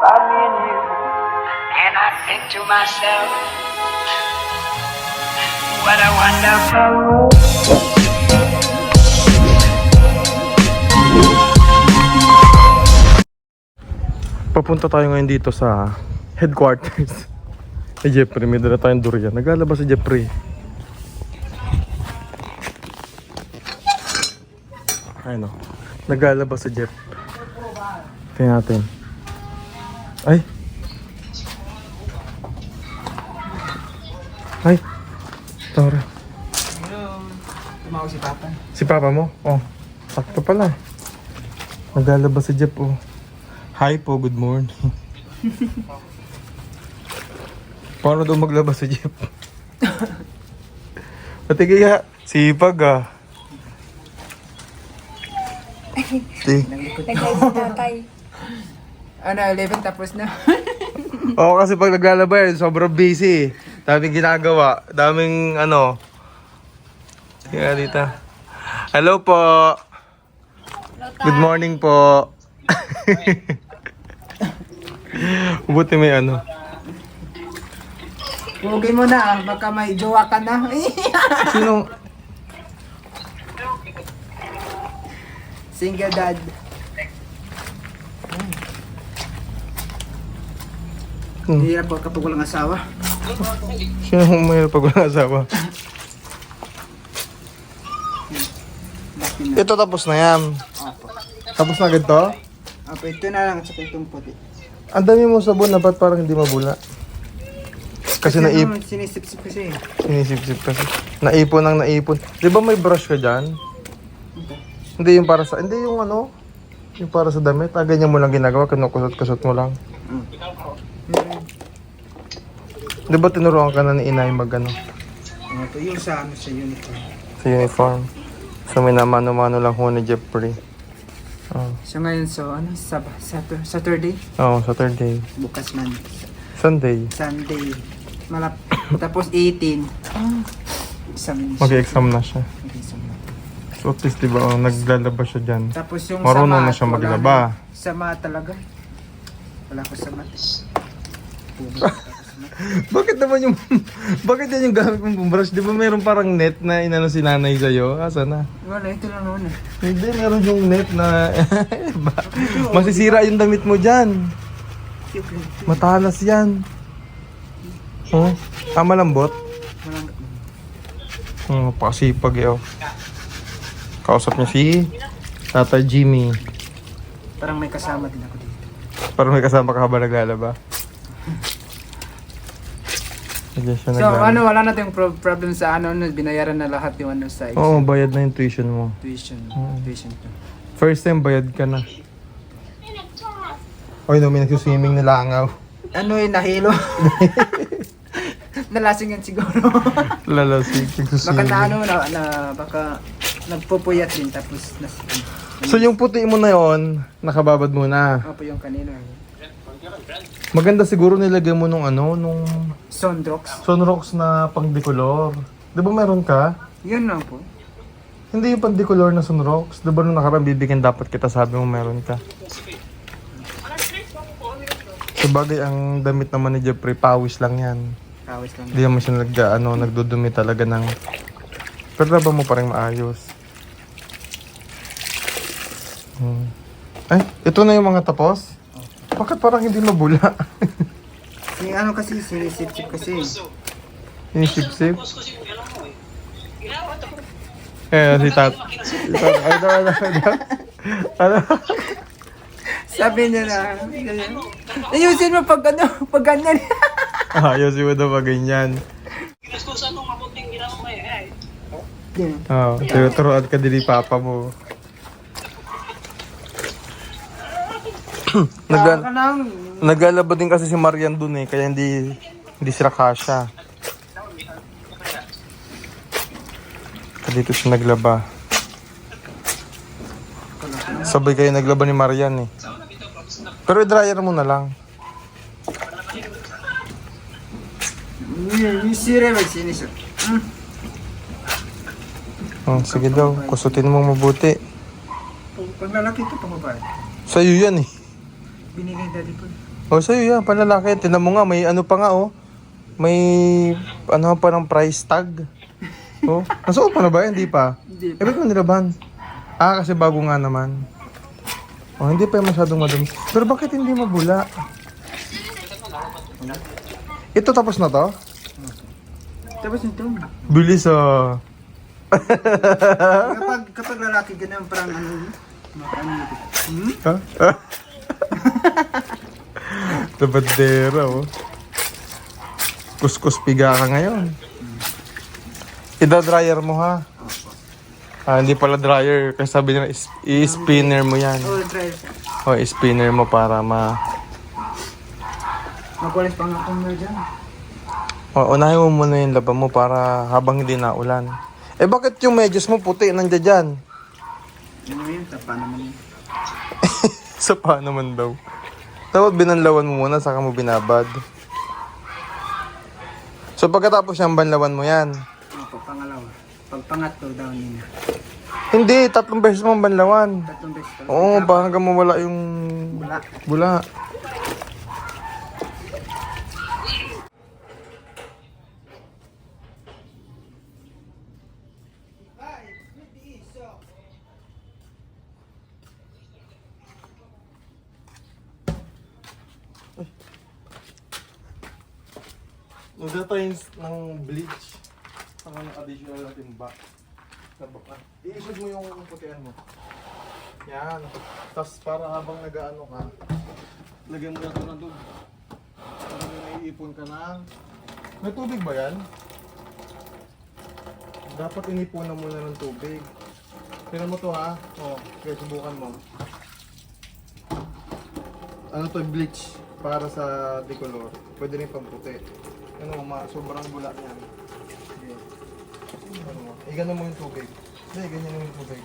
about me and you. And I think to myself, what a wonderful world. Papunta tayo ngayon dito sa headquarters ni Jeffrey. May dala tayong durian. Naglalabas si Jeffrey. Ayun o. Naglalabas si Jeff. Tingnan natin. Ay! Ay! Tara. Tumawag si Papa. Si papa mo? Oh, sakto pala. Naglalabas si Jeff oh. Hi po, good morning. Paano daw maglabas si Jeff? Pati kaya, sipag ah. Ti. Nag-live si tatay. Ano, 11 tapos na. Oo kasi pag naglalaba yun, sobrang busy. Daming ginagawa. Daming ano. Kaya dito. Hello po. Good morning po. Buti may ano. Pugin mo na, ah. baka may jowa ka na. Sino? Single dad. Hmm. Hirap po kapag walang asawa. Sino ang mayroon pag walang asawa? Ito tapos na yan. Opo. Tapos na agad to? Opo, ito na lang at saka itong puti. Ang dami mo sabon, dapat parang hindi mabula. Kasi naip, ano, sinisip-sip kasi. sinisip-sip kasi. Naipon ang naipon. Di ba may brush ka dyan? Hindi yung para sa, hindi yung ano, yung para sa damit. Ah, ganyan mo lang ginagawa, kinukusot-kusot mo lang. Mm. Di ba tinuruan ka na ni inay mag ano, Opo, yung sa ano sa uniform. sa uniform? So may namano-mano lang ho ni Jeffrey. Oh, So ngayon, so ano, sab Satur- Saturday, oh Saturday. bukas man. Sunday. Sunday, malap tapos 18. Ah, exam siya. Mag-exam na siya. Mag-exam na. So at least, di ba, oh, naglalaba siya dyan. Tapos yung Marunong na math, siya wala maglaba. na. Sa math talaga. Wala ko math. Sa math. Bakit naman yung, bakit yan yung gamit mong brush? Di ba meron parang net na inano si nanay sa'yo? Asa na? Wala, ito lang naman eh. Hindi, meron yung net na, Ba- masisira yung damit mo dyan. Matalas yan. Oh, ah, malambot. Walang, Oh, pakasipag eh, oh. Kausap niya si Tata Jimmy. parang may kasama din ako dito. Parang may kasama ka habang naglalaba. Siya So naglalaba. ano, wala na tayong pro- problem sa ano, ano, binayaran na lahat yung ano sa Oo, bayad na yung tuition mo. tuition. Tuition. First time bayad ka na. Oy, no, may nagsuswimming na langaw. Ano eh, nahilo. Nalasing yan siguro. Lalasig, baka nagsuswimming. na ano, na, na baka nagpupuyat din tapos nas, So yung puti mo na yon, nakababad mo na. ano po yung kanino. eh. Maganda siguro nilagay mo nung ano, nung Sondrox. sunrocks na pang-decolor. Di ba meron ka? Yun lang po. Hindi yung pang-decolor na sunrocks. Di ba nung nakaraan bibigyan dapat kita sabi mo meron ka? Sabagay ang damit naman ni Jeffrey, pawis lang yan. Kawis lang. Hindi naman siya nag, ano, nagdudumi talaga ng... Pero laban mo pa rin maayos. Hmm. Ay, ito na yung mga tapos? Bakit parang hindi mabula? Yung ano kasi, sinisip-sip kasi. yung sip-sip? Eh, si Tat. Si Tat. Ano, ano, ano? Ano? Sabi niya na, ganyan. Ayusin mo pag ano, pag ganyan. Ayos yung daw pag ganyan. Yan. Oo, oh, tinuturoan ka din ni Papa mo. Nag Baka lang. Din kasi si Marian dun eh, kaya hindi hindi sila kasha. Dito siya naglaba. Sabay kayo naglaba ni Marian eh. Pero i-dryer mo na lang. Yung sire, magsinisip. Hmm. Oh, sige daw, kusutin mo mabuti. Pag lalaki ito, pang babae. Sa'yo yan eh. Binigay daddy po. O, sa'yo yan, panlalaki. Tinan mo nga, may ano pa nga, oh. May, ano pa ng price tag. Oh, nasuot pa na ba? Hindi pa. Hindi Eh, ba't mo nilaban? Ah, kasi bago nga naman. Oh, hindi pa yung masyadong madumi. Pero bakit hindi mabula? Ito tapos na to? Tapos nito. Bilis ah. kapag, kapag lalaki ganun, parang ano, ano, hmm? Tabadera oh. Kuskus piga ka ngayon. Ida-dryer mo ha. Ah, hindi pala dryer. Kasi sabi nila, is- i-spinner mo yan. Oh, try siya. O, i-spinner mo para ma... Magwalis pa nga akong dyan. O, unahin mo muna yung laban mo para habang hindi na ulan. Eh, bakit yung medyas mo puti nandiyan dyan? Ano yun? Tapa naman yun. Sa pa naman daw. Dapat binanlawan mo muna, saka mo binabad. So pagkatapos siyang banlawan mo yan. Opo, pangalawa. Pag pangatlo daw nila. Hindi, tatlong beses mo banlawan. Tatlong beses. Oo, para hanggang mawala yung Wala. bula. Nagda tayo ng bleach. Saka ng additional na timba. Sa baka. I-isod mo yung putihan mo. Yan. Tapos para habang nag-ano ka, lagyan mo na ito ng tubig. Para may naiipon ka na. May tubig ba yan? Dapat inipunan mo na ng tubig. Tignan mo to ha. O, okay, subukan mo. Ano to, bleach para sa decolor. Pwede rin pamputi. Ano mo, sobrang bula yan. Sige. Ano mo, igano mo yung tubig. Hindi, ganyan mo yung tubig.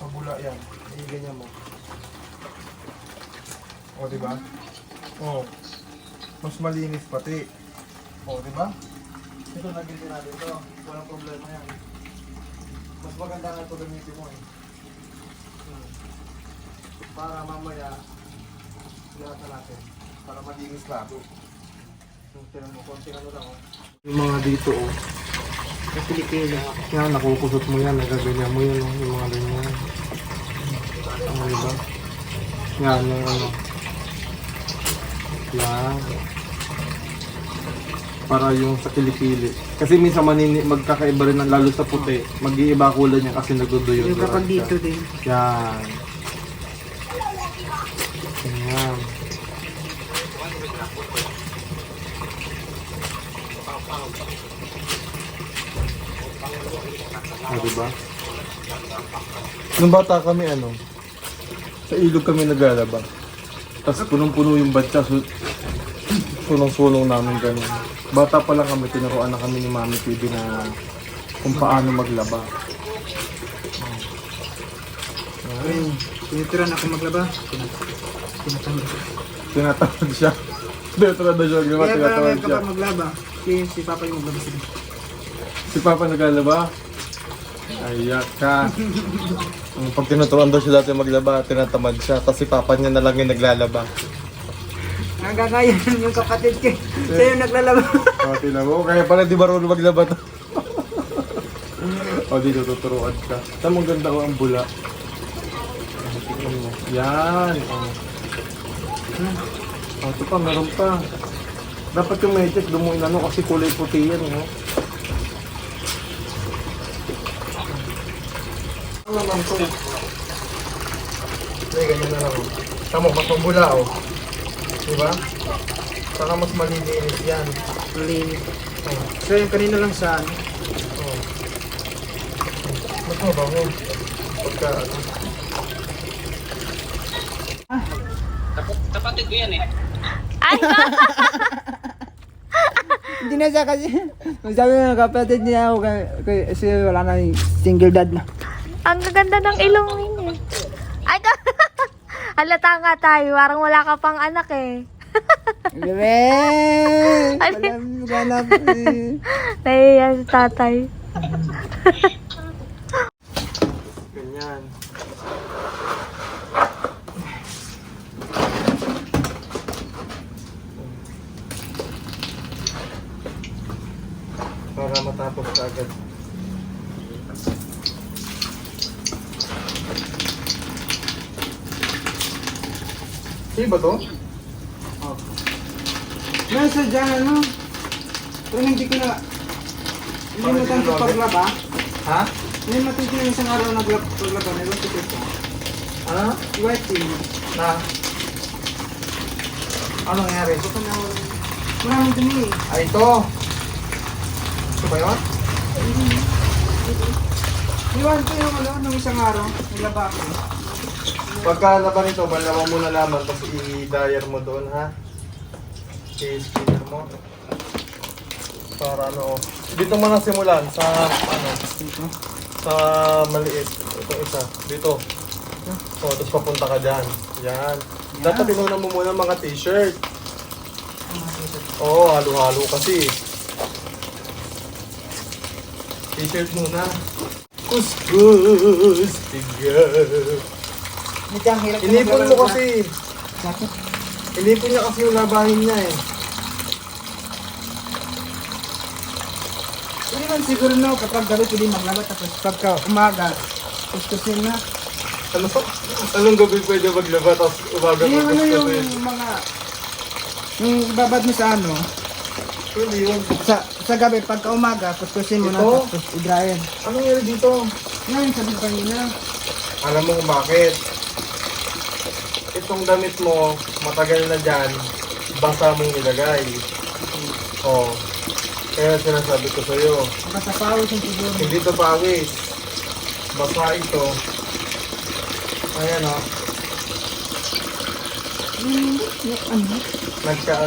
Pabula yan. Hindi ganyan mo. O, di ba? O. Mas malinis pati. O, di ba? Ito, naging din natin to. Walang problema yan. Mas maganda nga ito gamitin mo eh. Hmm. Para mamaya, ilata natin. Para malinis lalo. Yung mga dito oh. Sa Pilipino. Yan, nakukusot mo yan, nagaganyan mo yan, oh, yung mga ganyan. Ano, diba? Yan, yung ano. Yan. Para yung sa kilikili. Kasi minsan manini, magkakaiba rin ng lalo sa puti. Mag-iiba kulay niya kasi nagduduyo. Yung kapag dito din. Yan. Yan. Ah, diba? Nung bata kami, ano, sa ilog kami naglalaba. Tapos punong-puno yung batya, so, punong-sulong namin ganun. Bata pa lang kami, tinuruan na kami ni Mami TV na kung paano maglaba. Ayun. Tinuturan ako maglaba. Tinatanggal. Tinatawag siya. Tinatawag na siya. Diba? Kaya parang Tinatawag siya. kapag maglaba, si, si Papa yung maglaba sila. Si Papa naglalaba? Ayak ka. Ang Pag tinuturuan daw siya dati maglaba, tinatamad siya. Tapos si Papa niya na lang yung naglalaba. Nagagayan yung kapatid ko. Siya yung naglalaba. O, tinan mo. Kaya pala di marunong maglaba to. o, dito tuturuan ka. Saan mo ganda ko ang bula? Tingnan mo. Yan. O. O, ito pa, meron pa. Dapat yung medyas dumuin ano kasi kulay puti yan. No? Ano naman to? Hindi, ganyan na lang. Tama, mas mabula oh. Diba? Saka mas malilinis yan. Malinis. So yung kanina lang sa ano. Oh. Mas mabango. Pagka ano. Hindi na siya kasi. Sabi ng kapatid niya ako kay- kay- kasi wala na yung single dad na. Ang gaganda ng ilong niya. Ay, halata nga tayo. Parang wala ka pang anak eh. Bebe! Ay. Walang ganap eh. Nahiya si tatay. Ganyan. Tapos agad. Sige ba to? Nasa dyan, ano? Pero hindi ko na... Hindi mo tanto paglaba. Ha? Hindi mo tanto yung isang araw naglaba paglaba. White ticket ka. Ano? Team. Na? Ano nangyari? Baka na... Maraming dumi. Ay, ito! Ba yun? Iwan ko yung ano, nung isang araw. Naglaba ako. Pagka laban ito, malaman mo na naman tapos i-dyer mo doon, ha? I-skinner mo. Para ano, dito mo na simulan sa ano, Dito. sa maliit. Ito isa, dito. O, tapos papunta ka dyan. Yan. Dapat inuna mo muna mga t-shirt. Oo, halo-halo kasi. T-shirt muna. Kuskus, tigas. Hindi ang hirap Inipon mo kasi. Bakit? Inipon niya kasi yung labahin niya eh. Hindi man siguro no, kapag gabi pwede maglaba tapos pagka umaga, kuskusin na. Ano? Anong gabi pwede maglaba tapos umaga Yung ano yung magkuskusin? mga... Yung ibabad mo sa ano, Pwede yun. sa, sa gabi pagka umaga, kuskusin mo na Ito? tapos i-dryer. Anong nangyari dito? Ngayon sabi ko kanina, Alam mo kung bakit? Itong damit mo, matagal na dyan, basa mong ilagay. Oh. Kaya sinasabi ko sa'yo, baka sa pawis yung siguro. hindi to pawis. Basa ito. Ayan o. Oh. Hmm, yung ano?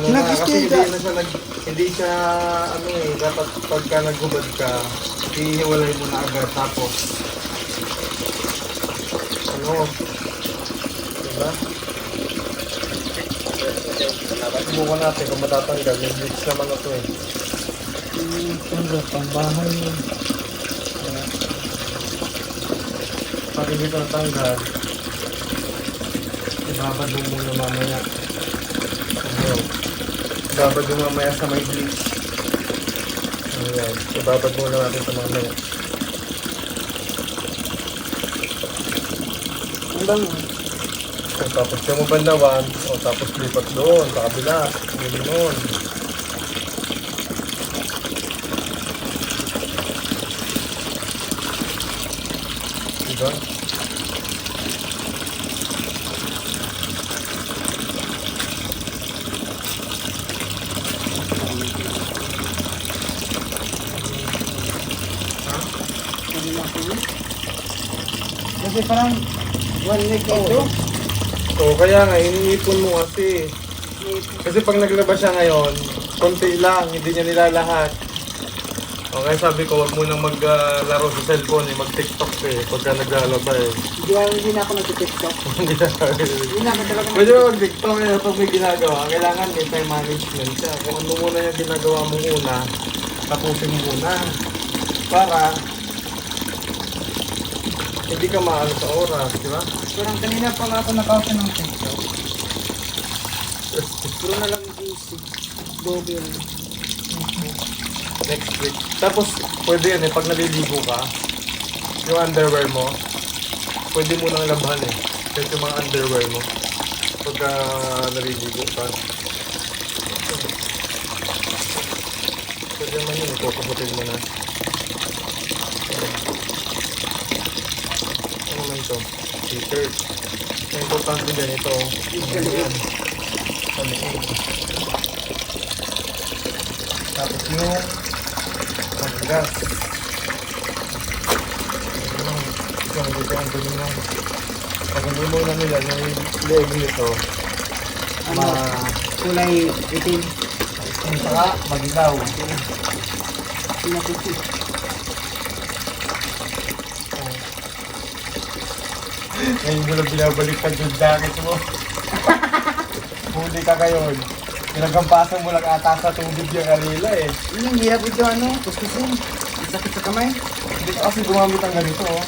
Na, kasi hindi na siya nag, hindi siya, ano eh, dapat pagka naghubad ka, ihiwalay mo na agad, tapos, ano, diba? Subukan natin kung matatanggal, may bleach naman na to eh. Hmm, ano pang bahay yun. Pag hindi ko natanggal, ibabad mo muna mamaya. Ano, ibabad mo mamaya sa may bleach. Ayan, ibabad muna natin sa mamaya. Ang bang O, tapos yung mo bandawan, o tapos lipat doon, sa kabila, yun nun. Diba? Kasi parang one week ito. O, kaya nga, iniipon mo kasi. Kasi pag naglabas siya ngayon, konti lang, hindi niya nilalahat. Okay, sabi ko, wag mo nang maglaro sa cellphone eh, mag-tiktok ka eh, pagka naglalaba eh. Hindi, hindi na ako nag-tiktok. Hindi na Hindi na ako talaga Pwede mo mag-tiktok eh, pag may ginagawa, kailangan may time management siya. Kung ano muna yung ginagawa mo una, tapusin mo muna. Para hindi ka maano sa oras, di ba? Parang kanina pa nga ako nakausa ng tiktok. Puro na lang busy. Dobe yun. Next week. Tapos, pwede yan eh, pag naliligo ka, yung underwear mo, pwede mo nang labahan eh. Kahit yung mga underwear mo, pagka naliligo ka. Pwede naman yun, ikukuputin mo na. Ano naman ito? T-shirt. Ang importante din ito. Ano yan? Ano yan? Tapos yung paggas. Ano, yung dito ang dumi mo. Pag hindi mo na nila yung leeg nito, Ano? ma... Kulay itim. Ang saka, magilaw. Pinaputi. Ngayon ko lang binabalik ka yung jacket mo. Huli ka ngayon. Pinagampasan mo lang ata sa tubig yung alila eh. Yun yung hirap ito ano, kuskusin. Sakit sa kamay. Hindi ka kasi gumamit ang ganito oh.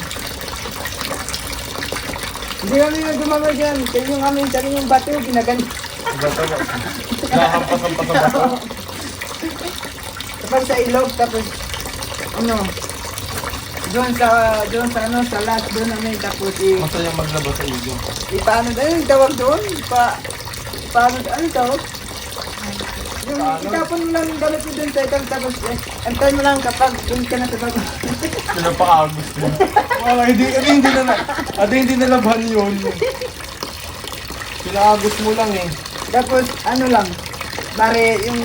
Hindi kami na gumamay dyan. Kaya yung kami, sabi yung bato, ginagan. Diba ito? Nahampas-hampas ang bato. Kapag sa ilog, tapos ano, doon sa, doon sa ano, sa last doon namin, tapos i, Masaya maglaba sa iyo. i paano, ano yung tawag doon? Pa, paano, ano yung tawag? Yung itapon mo lang yung damit mo doon sa itang tapos eh, antayin mo lang kapag doon ka na sa baba. Pinapaagos mo. Wala, hindi, hindi, hindi na, adi, hindi nalaban yun. Pinaagos mo lang eh. tapos ano lang, bari yung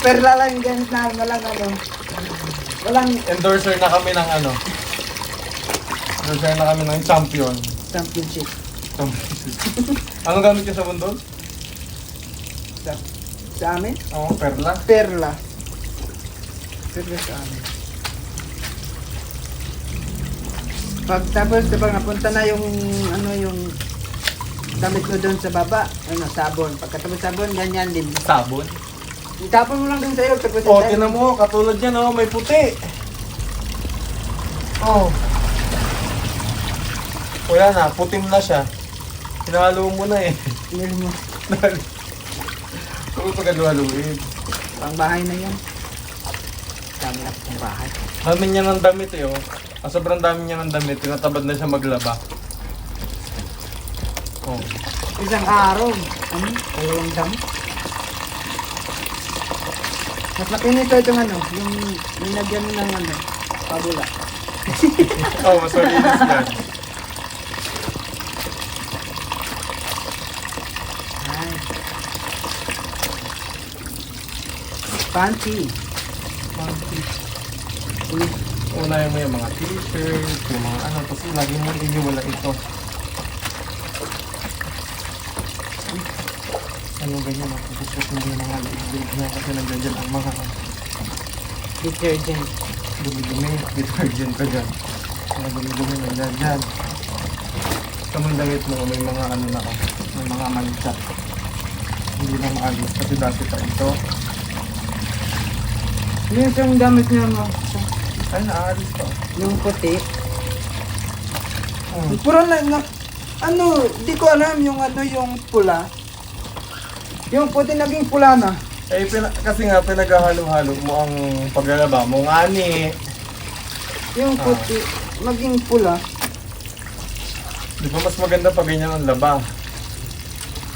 perla lang yung ganit na walang ano, walang Endorser na kami ng ano. Endorser na kami ng champion. championship. Anong gamit niya sa mundo? Sa, sa amin, Oo, perla. perla. Perla sa amin. Pag tapos kapag napunta na yung ano yung damit mo doon sa baba, ano, sabon. Pagkatapos sabon, ganyan din. Sabon. Itapon mo lang doon sa ilog, tapos Oh, antayin- tinan mo, katulad yan, oh, may puti. Oh. Wala na, putim na siya. Hinalo mo na eh. Inil mo. Kung pagkaluhaluin. Pang bahay na yan. Dami na pang bahay. Dami niya ng damit eh, oh. Ah, sobrang dami niya ng damit, tinatabad na siya maglaba. Oh. Isang araw. Ano? Dalawang dami. Mas makinito itong ano, yung nilagyan ng ano, pabula. Oh, mas malinis yan. Ay. Fancy. Uy, Unahin mo yung mga t-shirt, yung mga ano, tapos lagi mo iniwala ito. Ano ganyan, napupupos mo yung mga liig na kasi nandiyan ang mga detergent. dumi-dumi, detergent ka dyan. Mga dumi-dumi nandiyan dyan. Sa mga damit mo, may mga ano na ka, may mga mancha. Hindi na maalis kasi dati pa ito. Yung isang gamit niya mo, Ay, naaalis pa. yung puti. Hmm. Puro na, na, ano, di ko alam yung ano, yung pula. Yung puti naging pula na. Eh, pina- kasi nga pinaghahalo-halo mo ang paglalaba mo nga ni. Yung Ah. puti, maging pula. Di ba mas maganda pag ganyan ang laba?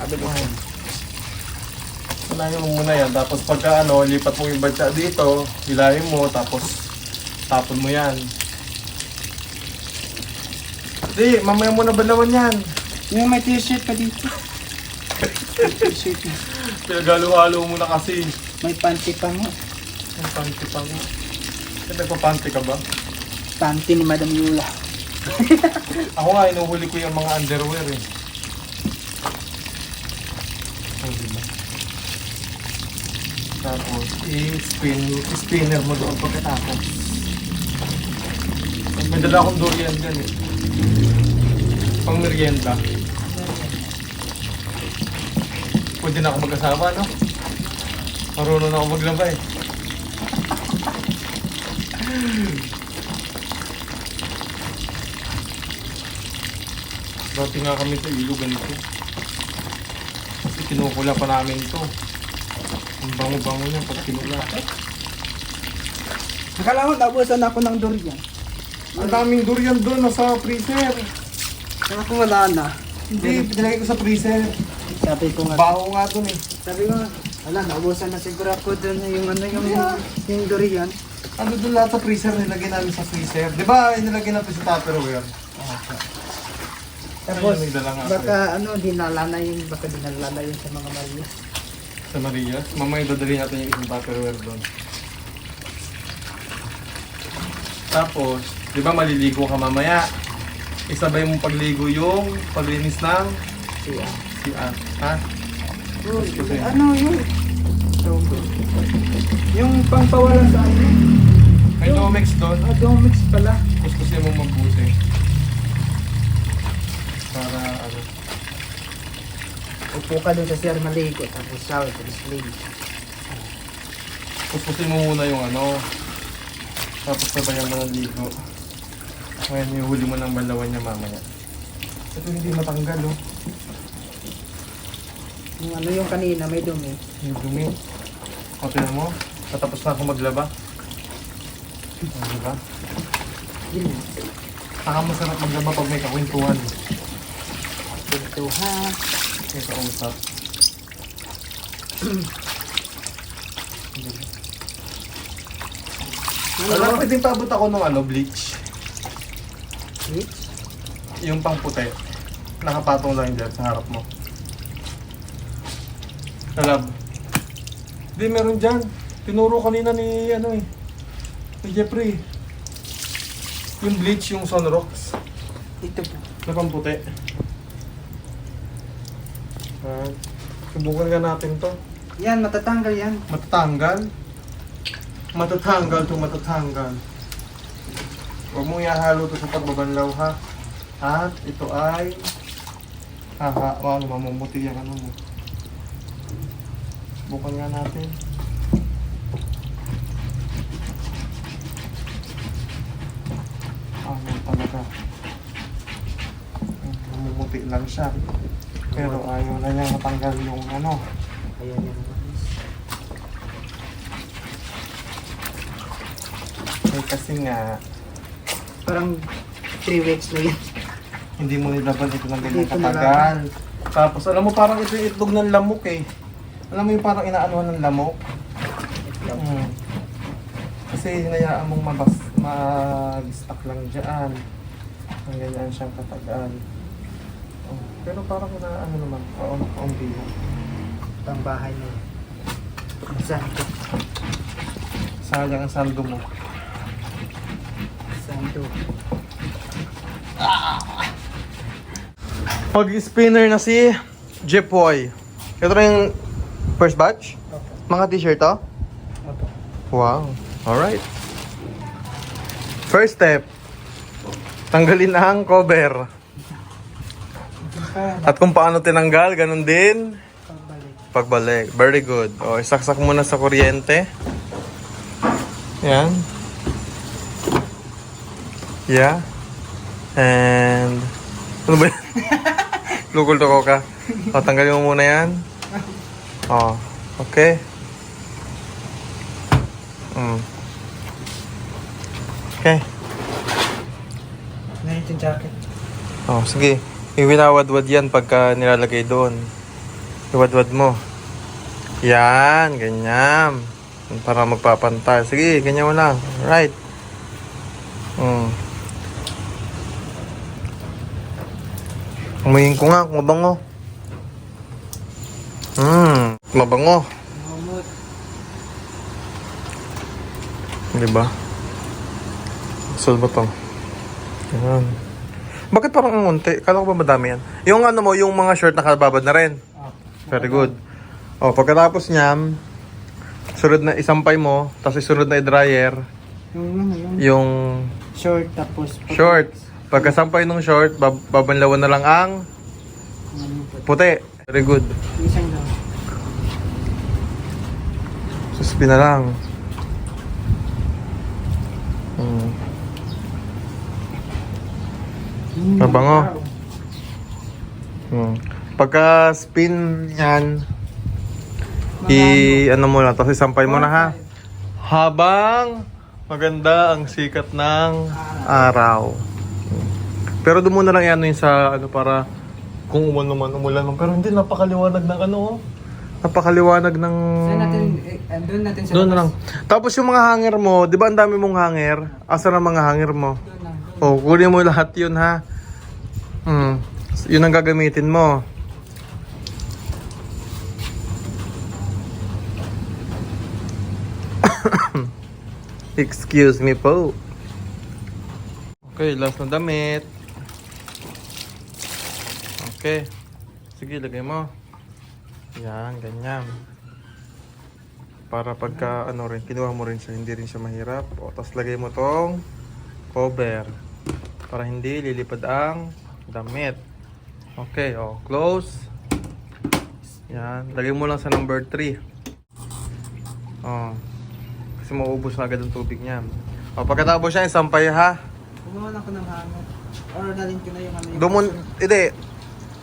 Sabi ko, Unahin mo muna yan. Tapos pagka ano, lipat mo yung batya dito, hilahin mo, tapos tapon mo yan. Di, mamaya mo na balawan yan. yung may t-shirt pa dito. May t-shirt na. Pinaghalo-halo mo na kasi. May panty pa nga. Ang panty pa nga. Eh, nagpapanty ka ba? Panty ni Madam Yula. Ako nga, inuhuli ko yung mga underwear eh. Oh, diba? Tapos, i-spin, spinner mo doon pagkatapos. May dala akong durian dyan eh. Pang merienda. Pwede na ako mag-asawa, no? Marunong na ako maglaba eh. Dati nga kami sa ilo ganito. Kasi kinukula pa namin ito. Ang bango-bango niya pag kinula. Akala ko nabusan ako ng durian. Ang daming durian doon, nasa freezer. Kaya ko wala na. Hindi, pinilagay ko sa freezer. Sabi ko nga, Baho nga doon eh. sabi ko wala, naubusan na siguro ako dun yung ano yung, yung durian. Ano doon lahat sa freezer, nilagay namin sa freezer. Di ba, inilagay natin sa Tupperware? Tapos, nga ako baka ano, dinala na yun, baka dinala na yun sa mga Maria. Sa Maria. Mamaya dadali natin yung isang Tupperware doon. Tapos, di ba maliligo ka mamaya? Isabay mong pagligo yung paglinis ng Siya. CR. Ha? Uy, ano yun? Yung pangpawalan sa ano? May Domex doon. Ah, Domix pala. Kuskusin mo mabuti. Para ano. Upo ka dun sa sir maligo, tapos shower, tapos ligo. Kuskusin mo muna yung ano. Tapos sabayan mo ng ligo. Ngayon yung huli mo ng balawan niya mamaya. Ito hindi matanggal oh. Yung ano yung kanina, may dumi. Yung dumi. O tingnan mo. Katapos na ako maglaba. Oh, diba? Saka masarap maglaba pag may kakwentuhan. Ito ha. May kausap. Alam, pwedeng paabot ako ng ano, bleach. Bleach? Yung pang puti. Nakapatong lang dyan sa harap mo. Alam. Hindi, meron dyan. Tinuro kanina ni, ano eh, ni Jeffrey. Yung bleach, yung sunrocks. Ito po. Na pang puti. Ah, subukan nga natin to. Yan, matatanggal yan. Matatanggal. Matatanggal to matatanggal. Huwag mong ihahalo to sa pagbabanlaw ha. At ito ay haha, ano, mamumuti yung ano mo. Subukan nga natin. Ano talaga. Mamumuti lang siya. Pero ayaw na niya matanggal yung ano. Ayan yan. Eh, kasi nga, Parang 3 weeks na yan. hindi mo nilaban ito ng ganyan Dito na katagal. Tapos, alam mo, parang ito yung itlog ng lamok eh. Alam mo yung parang inaanuhan ng lamok? Hmm. Kasi hinayaan mong mabas, mag-stuck lang dyan. Ang ganyan siyang katagal. Oh, pero parang inaano naman, kaon kaunti lang. Pang bahay na yan. Santo. Sayang ang saldo mo. Santo. Pag spinner na si Jepoy. Ito na yung first batch? Mga t-shirt to? Opo. Wow. Alright. First step. Tanggalin ang cover. At kung paano tinanggal, ganun din. Pagbalik. Pagbalik. Very good. O, isaksak muna sa kuryente. Yan. Yeah. And... Ano ba yan? Lukol to ka. O, tanggalin mo muna yan. O, okay. Mm. Okay. Ganito yung jacket. Oh, sige. Iwinawadwad yan pagka nilalagay doon. Iwadwad mo. Yan, ganyan. Para magpapantay. Sige, ganyan mo lang. Right. Mm. Umuyin ko nga kung mabango. Di ba? Saan ba to? Yan. Bakit parang ang unti? Kala ko ba madami yan? Yung ano mo, yung mga short nakababad na rin. Ah. Very good. O, pagkatapos niyan, sunod na isampay mo, tapos isunod na i-dryer, Yung ano, short tapos pag- short. Pagkasampay ng short, bab- babanlawan na lang ang Ano puti. Very good. Isang Suspin na lang. Hmm. Hmm, Mabango. Hmm. Pagka spin yan, i ano mo na, tapos isampay mo na ha. Habang maganda ang sikat ng araw. Pero doon muna lang yan yung sa ano para kung umulan naman, umulan naman. Pero hindi, napakaliwanag ng ano oh. Napakaliwanag ng... Saan natin, eh, natin sa Doon na labas. lang. Tapos yung mga hanger mo, di ba ang dami mong hanger? Asa na mga hanger mo? Doon lang. Oh, kunin mo lahat yun ha. Hmm. Yun ang gagamitin mo. Excuse me po. Okay, last na damit. Okay. Sige, lagay mo. Yan, ganyan. Para pagka ano rin, kinuha mo rin siya, hindi rin siya mahirap. O, tapos lagay mo tong cover. Para hindi lilipad ang damit. Okay, o, close. Yan, lagay mo lang sa number 3. Oh. Kasi mauubos na agad ang tubig niya. O, pagkatapos siya, isampay ha. Kumuha na ako ng hanger. Or nalin ko na yung ano yung... Doon mo, hindi.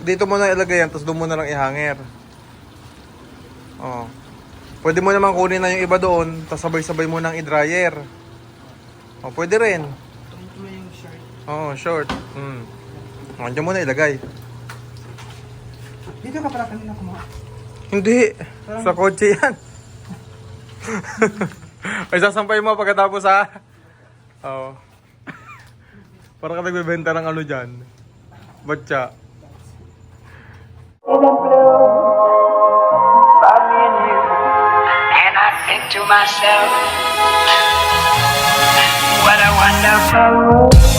Dito mo na ilagay yan, tapos doon mo na lang ihanger. Oh. Pwede mo naman kunin na yung iba doon, tapos sabay-sabay mo nang i-dryer. O, pwede rin. Ito yung shirt. Oo, short. Mm. O, Andiyan mo na ilagay. Dito ka pala kanina kumuha. Hindi. Sa kotse yan. Ay, sasampay mo pagkatapos ha. Oo. Para ka nagbebenta ng ano dyan. Batya. About to myself, what a wonderful world.